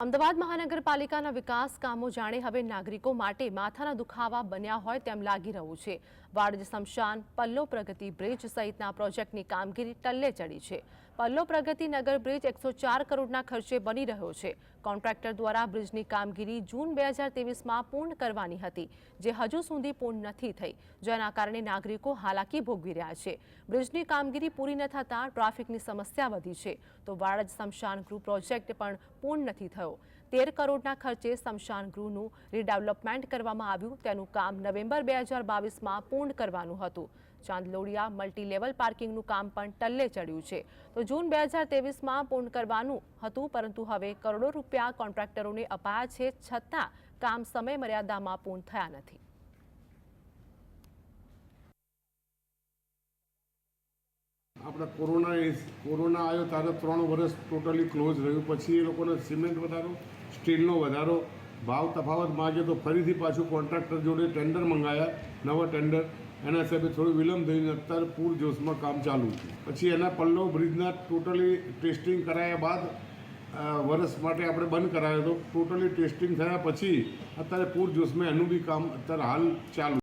અમદાવાદ મહાનગરપાલિકાના વિકાસ કામો જાણે હવે નાગરિકો માટે માથાના દુખાવા બન્યા હોય તેમ લાગી રહ્યું છે. વાડજ સ્મશાન પલ્લો પ્રગતિ બ્રિજ સહિતના પ્રોજેક્ટની કામગીરી ટલ્લે ચડી છે. પલ્લો પ્રગતિ નગર બ્રિજ એકસો ચાર કરોડના ખર્ચે બની રહ્યો છે. કોન્ટ્રાક્ટર દ્વારા બ્રિજની કામગીરી જૂન બે હજાર તેવીસમાં પૂર્ણ કરવાની હતી, જે હજુ સુધી પૂર્ણ નથી થઈ, જેના કારણે નાગરિકો હાલાકી ભોગવી રહ્યા છે. બ્રિજની કામગીરી પૂરી ન થતાં ટ્રાફિકની સમસ્યા વધી છે, તો વાડજ સ્મશાન ગૃહ પ્રોજેક્ટ પણ પૂર્ણ નથી થયો. તેર કરોડના ખર્ચે સ્મશાન ગૃહનું રીડેવલપમેન્ટ કરવામાં આવ્યું, તેનું કામ નવેમ્બર બે હજાર બાવીસમાં પૂર્ણ કરવાનું હતું. ચાંદલોડિયા મલ્ટીલેવલ પાર્કિંગનું કામ પણ ટલ્લે ચડ્યું છે. તો જૂન બે હજાર તેવીસમાં પૂર્ણ કરવાનું હતું, પરંતુ હવે કરોડો રૂપિયા કોન્ટ્રાક્ટરોને અપાયા છે, છતાં કામ સમય મર્યાદામાં પૂર્ણ થયા નથી. આપણે કોરોના કોરોના આવ્યો ત્યારે ત્રણ વર્ષ ટોટલી ક્લોઝ રહ્યું. પછી એ લોકોને સિમેન્ટ વધારો, સ્ટીલનો વધારો, ભાવ તફાવત માગે તો ફરીથી પાછું કોન્ટ્રાક્ટર જોડે ટેન્ડર મંગાયા, નવા ટેન્ડર. એના હિસાબે થોડું વિલંબ થઈને અત્યારે પૂર જોશમાં કામ ચાલુ છે. પછી એના પલ્લવ બ્રિજના ટોટલી ટેસ્ટિંગ કરાયા બાદ વર્ષ માટે આપણે બંધ કરાયો હતો. ટોટલી ટેસ્ટિંગ થયા પછી અત્યારે પૂર જોશમાં એનું બી કામ અત્યારે હાલ ચાલુ